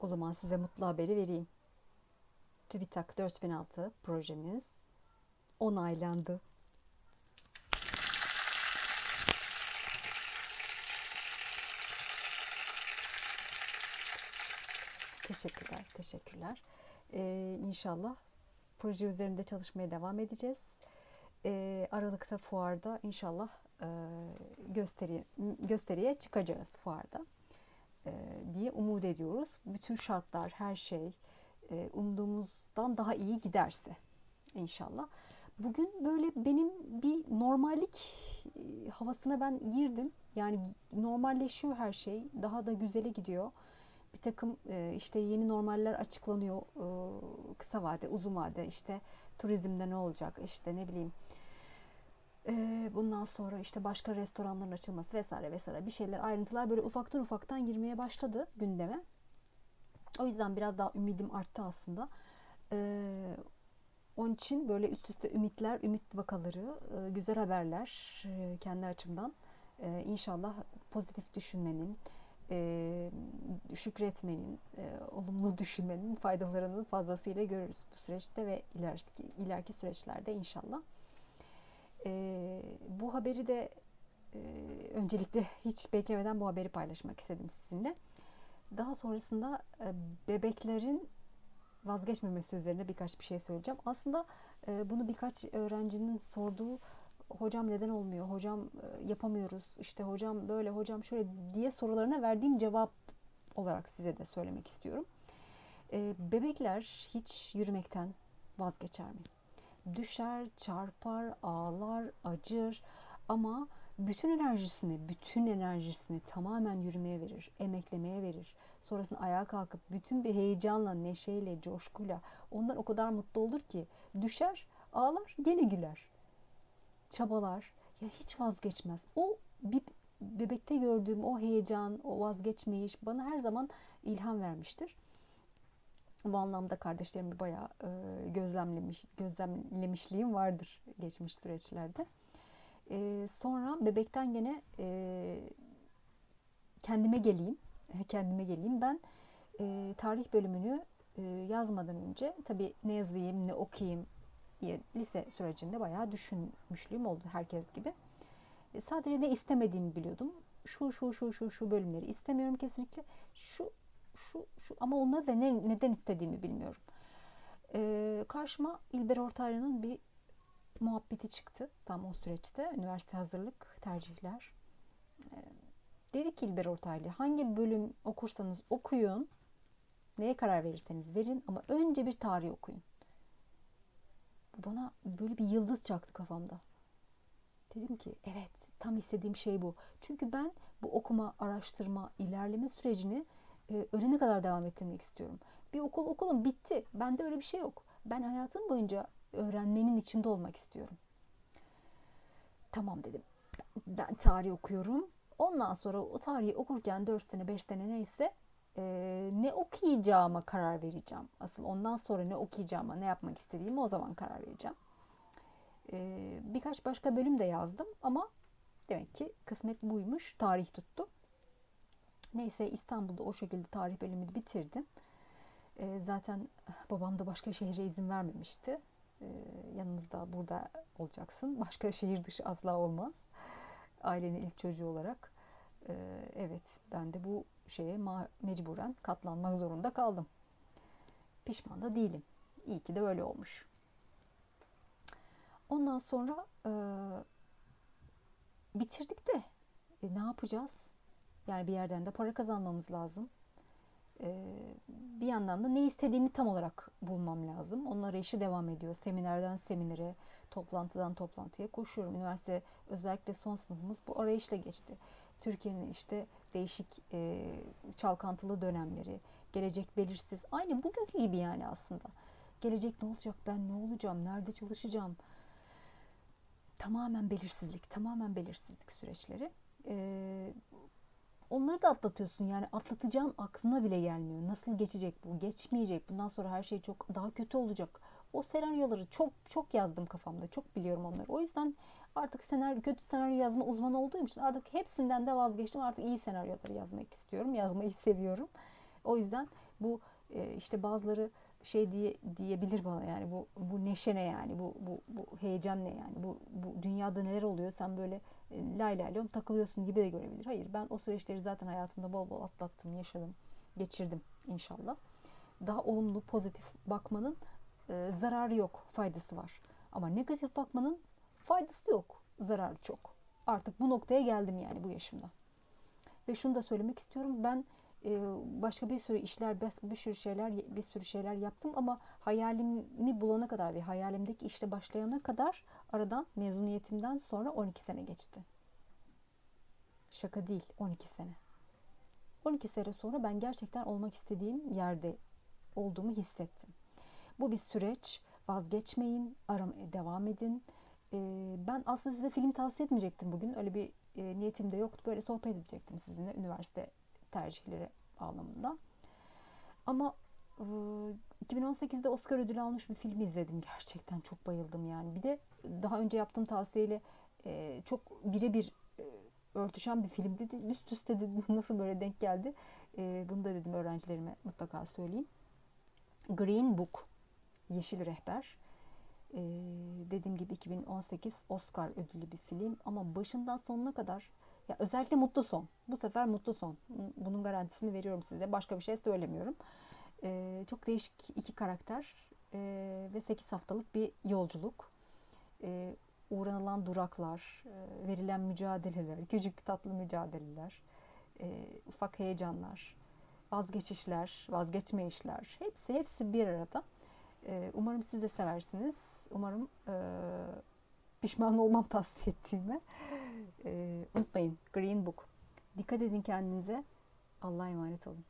O zaman size mutlu haberi vereyim. TÜBİTAK 4006 projemiz onaylandı. Teşekkürler, teşekkürler. Ee, inşallah proje üzerinde çalışmaya devam edeceğiz. Ee, Aralık'ta fuarda inşallah e, gösteri gösteriye çıkacağız fuarda diye umut ediyoruz. Bütün şartlar, her şey e, umduğumuzdan daha iyi giderse inşallah. Bugün böyle benim bir normallik e, havasına ben girdim. Yani normalleşiyor her şey. Daha da güzele gidiyor. Bir takım e, işte yeni normaller açıklanıyor e, kısa vade, uzun vade. İşte turizmde ne olacak? İşte ne bileyim bundan sonra işte başka restoranların açılması vesaire vesaire bir şeyler ayrıntılar böyle ufaktan ufaktan girmeye başladı gündeme. O yüzden biraz daha ümidim arttı aslında. Ee, onun için böyle üst üste ümitler, ümit vakaları, e, güzel haberler e, kendi açımdan. E, inşallah pozitif düşünmenin, e, şükretmenin, olumlu düşünmenin faydalarını fazlasıyla görürüz bu süreçte ve ileriki, ileriki süreçlerde inşallah. E, bu haberi de e, öncelikle hiç beklemeden bu haberi paylaşmak istedim sizinle. Daha sonrasında e, bebeklerin vazgeçmemesi üzerine birkaç bir şey söyleyeceğim. Aslında e, bunu birkaç öğrencinin sorduğu hocam neden olmuyor, hocam e, yapamıyoruz, işte hocam böyle, hocam şöyle diye sorularına verdiğim cevap olarak size de söylemek istiyorum. E, bebekler hiç yürümekten vazgeçer mi? Düşer, çarpar, ağlar, acır ama bütün enerjisini, bütün enerjisini tamamen yürümeye verir, emeklemeye verir. Sonrasında ayağa kalkıp bütün bir heyecanla, neşeyle, coşkuyla ondan o kadar mutlu olur ki düşer, ağlar, gene güler. Çabalar, ya hiç vazgeçmez. O bir bebekte gördüğüm o heyecan, o vazgeçmeyiş bana her zaman ilham vermiştir. Bu anlamda kardeşlerimi bayağı e, gözlemlemiş, gözlemlemişliğim vardır geçmiş süreçlerde. E, sonra bebekten gene e, kendime geleyim. Kendime geleyim. Ben e, tarih bölümünü e, yazmadan önce tabii ne yazayım ne okuyayım diye lise sürecinde bayağı düşünmüşlüğüm oldu herkes gibi. E, sadece ne istemediğimi biliyordum. Şu şu şu şu şu bölümleri istemiyorum kesinlikle. Şu şu şu ama onları da ne, neden istediğimi bilmiyorum. E, karşıma İlber Ortaylı'nın bir muhabbeti çıktı tam o süreçte. Üniversite hazırlık, tercihler. Ee, dedi ki İlber Ortaylı hangi bölüm okursanız okuyun, neye karar verirseniz verin ama önce bir tarih okuyun. Bu bana böyle bir yıldız çaktı kafamda. Dedim ki evet tam istediğim şey bu. Çünkü ben bu okuma, araştırma, ilerleme sürecini e, ölene kadar devam ettirmek istiyorum. Bir okul okulum bitti. Bende öyle bir şey yok. Ben hayatım boyunca öğrenmenin içinde olmak istiyorum. Tamam dedim. Ben tarih okuyorum. Ondan sonra o tarihi okurken 4 sene 5 sene neyse e, ne okuyacağıma karar vereceğim. Asıl ondan sonra ne okuyacağıma ne yapmak istediğimi o zaman karar vereceğim. E, birkaç başka bölüm de yazdım ama demek ki kısmet buymuş. Tarih tuttu. Neyse İstanbul'da o şekilde tarih bölümünü bitirdim. E, zaten babam da başka şehre izin vermemişti. Ee, yanımızda burada olacaksın. Başka şehir dışı asla olmaz. Ailenin ilk çocuğu olarak. Ee, evet ben de bu şeye mecburen katlanmak zorunda kaldım. Pişman da değilim. İyi ki de öyle olmuş. Ondan sonra e, bitirdik de e, ne yapacağız? Yani bir yerden de para kazanmamız lazım. Ee, bir yandan da ne istediğimi tam olarak bulmam lazım. Onun arayışı devam ediyor. Seminerden seminere, toplantıdan toplantıya koşuyorum. Üniversite özellikle son sınıfımız bu arayışla geçti. Türkiye'nin işte değişik e, çalkantılı dönemleri, gelecek belirsiz. Aynı bugünkü gibi yani aslında. Gelecek ne olacak, ben ne olacağım, nerede çalışacağım? Tamamen belirsizlik, tamamen belirsizlik süreçleri. Ee, Onları da atlatıyorsun yani atlatacağın aklına bile gelmiyor. Nasıl geçecek bu? Geçmeyecek. Bundan sonra her şey çok daha kötü olacak. O senaryoları çok çok yazdım kafamda. Çok biliyorum onları. O yüzden artık senaryo kötü senaryo yazma uzmanı olduğum için artık hepsinden de vazgeçtim. Artık iyi senaryoları yazmak istiyorum. Yazmayı seviyorum. O yüzden bu e, işte bazıları şey diye diyebilir bana yani bu bu neşe ne yani bu bu bu heyecan ne yani bu bu dünyada neler oluyor sen böyle e, lay lay lom takılıyorsun gibi de görebilir. Hayır ben o süreçleri zaten hayatımda bol bol atlattım, yaşadım, geçirdim inşallah. Daha olumlu, pozitif bakmanın e, zararı yok, faydası var. Ama negatif bakmanın faydası yok, zararı çok. Artık bu noktaya geldim yani bu yaşımda. Ve şunu da söylemek istiyorum. Ben başka bir sürü işler, bir sürü şeyler, bir sürü şeyler yaptım ama hayalimi bulana kadar ve hayalimdeki işte başlayana kadar aradan mezuniyetimden sonra 12 sene geçti. Şaka değil, 12 sene. 12 sene sonra ben gerçekten olmak istediğim yerde olduğumu hissettim. Bu bir süreç. Vazgeçmeyin, aramaya devam edin. Ee, ben aslında size film tavsiye etmeyecektim bugün. Öyle bir e, niyetim de yoktu. Böyle sohbet edecektim sizinle üniversite tercihleri bağlamında. Ama e, 2018'de Oscar ödülü almış bir film izledim. Gerçekten çok bayıldım yani. Bir de daha önce yaptığım tavsiyeyle e, çok birebir e, örtüşen bir film dedi. Üst üste dedim nasıl böyle denk geldi. E, bunu da dedim öğrencilerime mutlaka söyleyeyim. Green Book, Yeşil Rehber. Ee, dediğim gibi 2018 Oscar ödüllü bir film ama başından sonuna kadar ya özellikle mutlu son. Bu sefer mutlu son. Bunun garantisini veriyorum size. Başka bir şey söylemiyorum. Ee, çok değişik iki karakter ee, ve 8 haftalık bir yolculuk. Ee, uğranılan duraklar, e, verilen mücadeleler, küçük tatlı mücadeleler, e, ufak heyecanlar, vazgeçişler, vazgeçmeyişler hepsi hepsi bir arada. Ee, umarım siz de seversiniz. Umarım e, pişman olmam tavsiye ettiğime. E, unutmayın Green Book. Dikkat edin kendinize. Allah'a emanet olun.